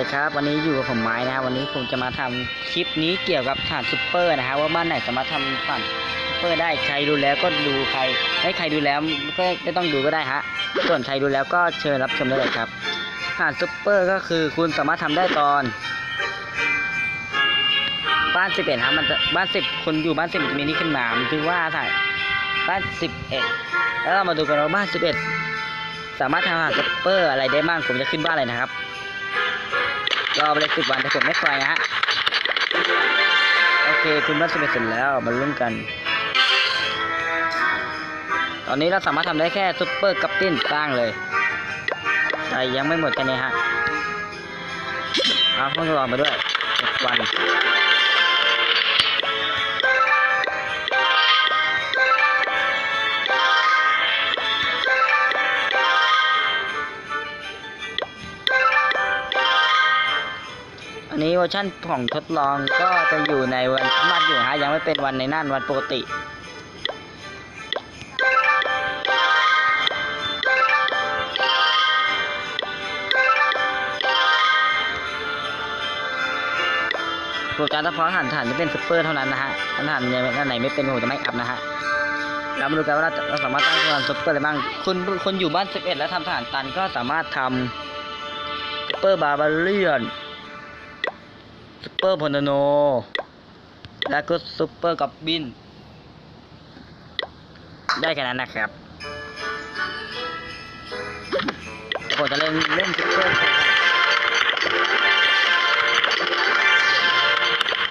ดีครับวันนี้อยู่กับผมไม้นะครับวันนี้ผมจะมาทำคลิปนี้เกี่ยวกับฐานซุปเปอร์นะฮะว่าบ้านไหนสามารถทำฐานซุปเปอร์ได้ใครดูแล้วก็ดูใครไม่ใครดูแล้วก็ไม่ต้องดูก็ได้ฮะส่วนใครดูแล้วก็เชิญรับชมได้เลยครับฐานซุปเปอร์ก็คือคุณสามารถทำได้ตอน บ้านสิบเอ็ดฮะมันบ้านสิบคนอยู่บ้านสิบมันจะมีนี่ขึ้นมามันคือว่าถ่ายบ้านสิบเอ็ดแล้วเรามาดูกันว่าบ้านสิบเอ็ดสามารถทำฐานซุปเปอร์อะไรได้บ้างผมจะขึ้นบ้านเลยนะครับ รอไปเลยสิบวันแต่ผมไม่คอยนะฮะ โอเคคุณบ้านสิบเอ็ดเสร็จแล้วมาลุ้นกัน ตอนนี้เราสามารถทำได้แค่ซุปเปอร์กัปปิ้นสร้างเลย แต่ยังไม่หมดแค่นี้ฮะเอาต้องรอไปด้วยสิบวัน อันนี้เวอร์ชันของทดลองก็จะอยู่ในวันมาดอยู่ฮะยังไม่เป็นวันในนั่นวันปกติโปรแกรมเฉพาะหันฐานจะเป็นซุปเปอร์เท่านั้นนะฮะหันฐานเนี่ยอันไหนไม่เป็นผมจะไม่อัพนะฮะแล้วมาดูกันว่าเราสามารถตั้งตัวซุปเปอร์อะไรบ้างคุณคนอยู่บ้าน11แล้วทำฐานตันก็สามารถทำซุปเปอร์บาบาเลียน ซุปเปอร์พอนโน แล้วก็ซุปเปอร์กับบิน ได้แค่นั้นนะครับผมจะเล่นเล่นซุปเปอร์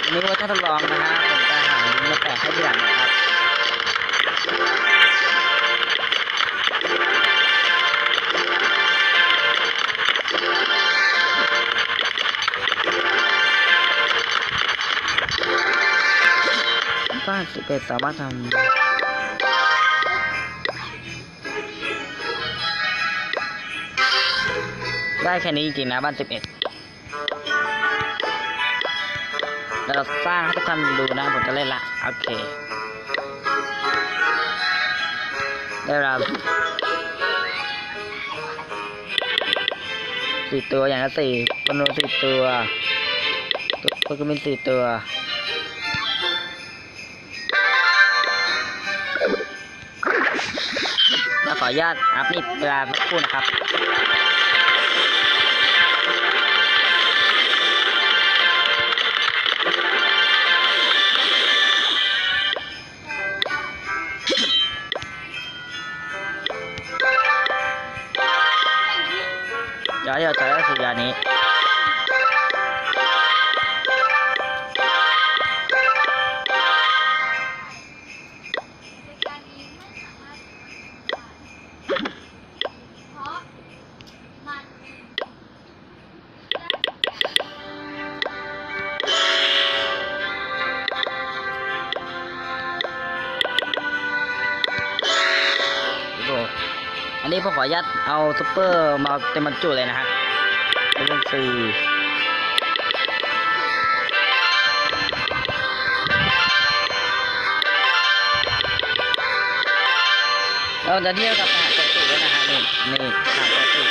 นนี้ว่าถ้าทดลองนะฮะผมจะหาลิงก์มาแปะให้ทีหลังนะครับ บ้านสิบเอ็ดสามารถทำได้แค่นี้จริงนะบ้านสิบเอ็ดเราสร้างให้ทุกคนดูนะผมจะเล่นละโอเค ได้เวลาสี่ตัวอย่างละสี่ปนโนสี่ตัวตัวโปเกมอนสี่ตัว ออนุญาตอัพนี่เวลาสักครู่นะครับเดี๋ยวเดี๋ยวใช้สุดยานี้ นนี้ผมขอยัดเอาซุปเปอร์มาเต็มบรรจุเลยนะฮะเป็นสี่เราจะเที่ยวกับทหารปกติด้วยนะฮะนี่นี่ทหารปกติ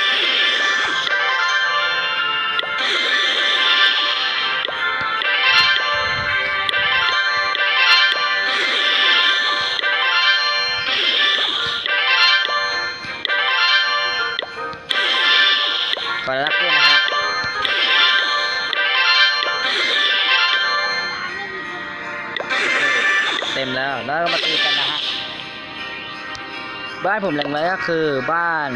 ขอรับด้วยนะฮะเต็มแล้วแล้วก็มาตีกันนะฮะบ้านผมแหล่งเลยก็คือบ้าน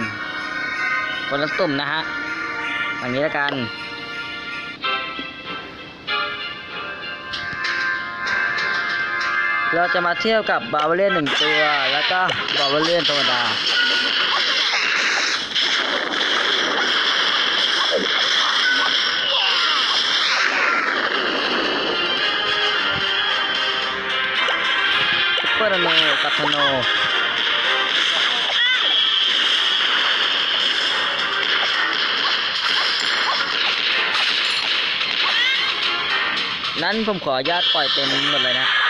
คนละตุ่มนะฮะอย่างนี้แล้วกันเราจะมาเที่ยวกับบาร์เลียนหนึ่งตัว แล้วก็บาร์เลียนธรรมดา ปเปอร์เลกับธโนนั้นผมขออนุญาตปล่อยเต็มหมดเลยนะ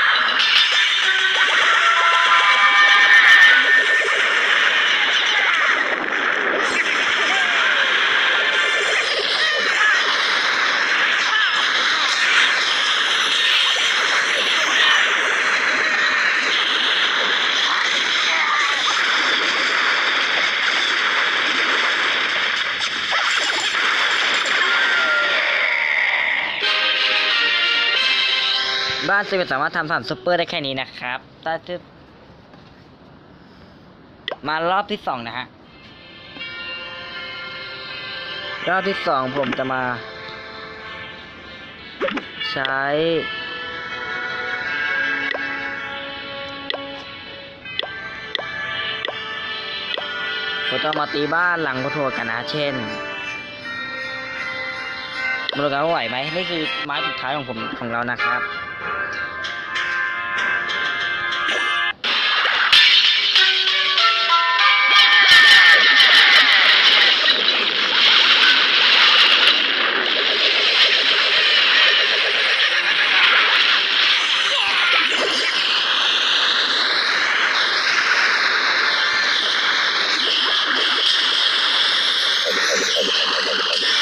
บ้านสิบเอ็ดสามารถทำสามซุปเปอร์ได้แค่นี้นะครับถ้าจะมารอบที่สองนะฮะ รอบที่สองผมจะมา ใช้ ผมจะมาตีบ้านหลังโพทัวกันนะ เช่นมาดูกันว่าไหวไหมนี่คือไม้สุดท้ายของผมของเรานะครับ เร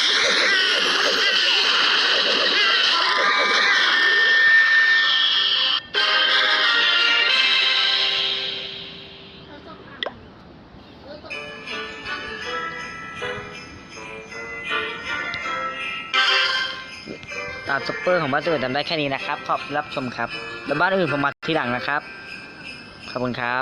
ตาซุปเปอร์ของบ้านสิบเอ็ดทำได้แค่นี้นะครับ ขอบรับชมครับ แล้วบ้านอื่นผมมาทีหลังนะครับ ขอบคุณครับ